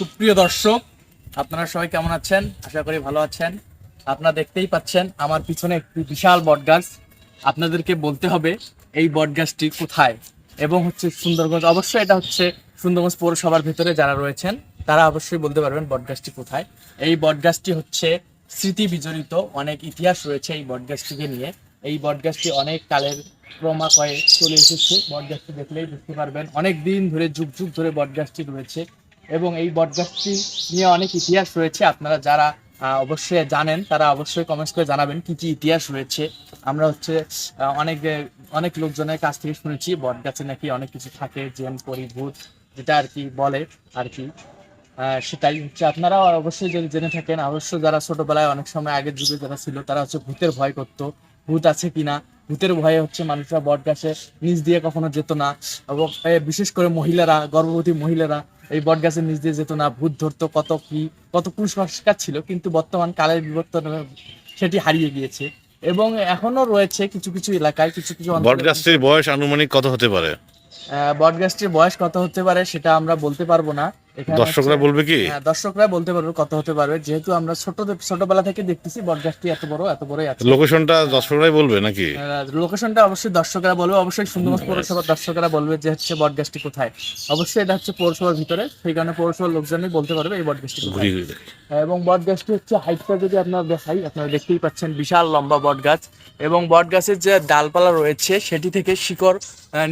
সুপ্রিয় দর্শক, আপনারা সবাই কেমন আছেন? আশা করি ভালো আছেন। আপনারা দেখতেই পাচ্ছেন, আমার পিছনে একটি বিশাল বটগাছ। আপনাদেরকে বলতে হবে, এই বটগাছটি কোথায়? এবং হচ্ছে সুন্দরগঞ্জ, অবশ্যই এটা হচ্ছে সুন্দরগঞ্জ পৌরসভার ভিতরে যারা রয়েছেন, তারা অবশ্যই বলতে পারবেন বটগাছটি কোথায়। এই বটগাছটি হচ্ছে স্মৃতি বিজড়িত অনেক ইতিহাস রয়েছে এই বটগাছটিকে নিয়ে। এই বটগাছটি অনেক কালের ক্রমাকয়ে চলে এসেছে। বটগাছটি দেখলেই বুঝতে পারবেন, অনেক দিন ধরে, যুগ যুগ ধরে বটগাছটি রয়েছে। এবং এই বটগাছটি নিয়ে অনেক ইতিহাস রয়েছে। আপনারা যারা অবশ্যই জানেন, তারা অবশ্যই কমেন্টস করে জানাবেন কি কি ইতিহাস রয়েছে। আমরা হচ্ছে অনেক অনেক লোকজনের কাছ থেকে শুনেছি, বটগাছে নাকি অনেক কিছু থাকে, জেন, পরিভূত, যেটা আর কি বলে আর কি। সেটাই হচ্ছে আপনারা অবশ্যই যদি জেনে থাকেন অবশ্যই যারা ছোটবেলায় অনেক সময় আগের যুগে যারা ছিল, তারা হচ্ছে ভূতের ভয় করতো, ভূত আছে কিনা? ভূতের ভয়ে হচ্ছে মানুষরা বট গাছে নিচ দিয়ে কখনো যেত না। এবং বিশেষ করে মহিলারা, গর্ভবতী মহিলারা এই বট গাছের নিচ দিয়ে যেত না ভূত ধরতো কত কি কত কুসংস্কার ছিল কিন্তু বর্তমান কালের বিবর্তনে সেটি হারিয়ে গিয়েছে। এবং এখনও রয়েছে কিছু কিছু এলাকায় কিছু কিছু বটগাছটির বয়স আনুমানিক কত হতে পারে? আহ, বট গাছটির বয়স কত হতে পারে সেটা আমরা বলতে পারব না। দর্শকরা বলবে কি? হ্যাঁ, দর্শকরা বলতে পারবে কত হতে পারবে। যেহেতু আমরা ছোট ছোটবেলা থেকে দেখতেছি বট গাছটি এত বড় এত বড়ই আছে। লোকেশনটা দর্শকরাই বলবে নাকি? লোকেশনটা অবশ্যই দর্শকরা বলবে। অবশ্যই সুন্দরবন পৌরসভার দর্শকরা বলবে যে হচ্ছে বটগাছটি কোথায়। অবশ্যই এটা হচ্ছে পৌরসভার ভিতরে। সেই কারণে পৌরসভার লোকজনই বলতে পারবে এই বটগাছটি কোথায়। এবং বটগাছটি হচ্ছে হাইটটা যদি আপনারা দেখাই আপনারা দেখতেই পাচ্ছেন বিশাল লম্বা বটগাছ। এবং বটগাছের যে ডালপালা রয়েছে সেটি থেকে শিকড়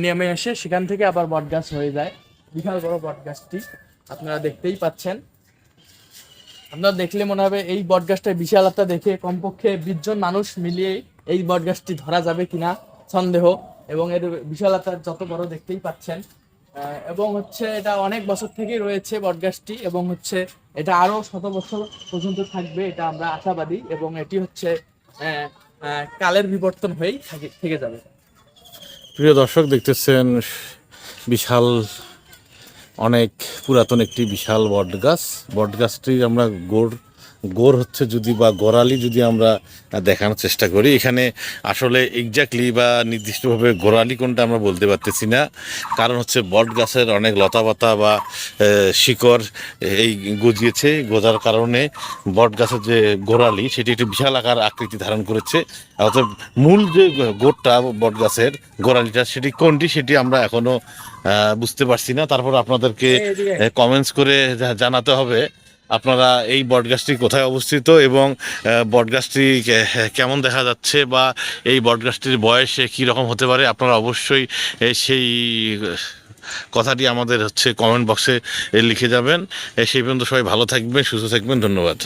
নেমে এসে সেখান থেকে আবার বটগাছ হয়ে যায়। বিশাল বড় বটগাছটি। আপনারা দেখতেই পাচ্ছেন। আপনারা দেখলে মনে হবে এই বটগাছটার বিশালতা দেখে কমপক্ষে বিশ জন মানুষ মিলিয়ে এই বটগাছটি ধরা যাবে কিনা সন্দেহ এবং এর বিশালতা যত বড় দেখতেই পাচ্ছেন। এবং হচ্ছে এটা অনেক বছর থেকেই রয়েছে বটগাছটি এবং হচ্ছে এটা আরও শত বছর পর্যন্ত থাকবে, এটা আমরা আশাবাদী এবং এটি হচ্ছে কালের বিবর্তন হয়েই থেকে যাবে। প্রিয় দর্শক, দেখতেছেন বিশাল অনেক পুরাতন একটি বিশাল বট গাছ বট গাছটির আমরা গোড় গোড় হচ্ছে যদি বা গোড়ালি যদি আমরা দেখানোর চেষ্টা করি। এখানে আসলে এক্স্যাক্টলি বা নির্দিষ্টভাবে গোড়ালি কোনটা আমরা বলতে পারতেছি না। কারণ হচ্ছে বট গাছের অনেক লতাপাতা বা শিকড় এই গজিয়েছে। গোজার কারণে বট গাছের যে গোড়ালি সেটি একটি বিশাল আকার আকৃতি ধারণ করেছে। অর্থাৎ মূল যে গোড়টা বট গাছের গোড়ালিটা সেটি কোনটি সেটি আমরা এখনও বুঝতে পারছি না। তারপর আপনাদেরকে কমেন্টস করে জানাতে হবে। আপনারা এই বটগাছটি কোথায় অবস্থিত এবং বটগাছটি কেমন দেখা যাচ্ছে বা এই বটগাছটির বয়স কী রকম হতে পারে আপনারা অবশ্যই সেই, কথাটি আমাদের হচ্ছে কমেন্ট বক্সে লিখে যাবেন। সেই পর্যন্ত সবাই ভালো থাকবেন, সুস্থ থাকবেন, ধন্যবাদ।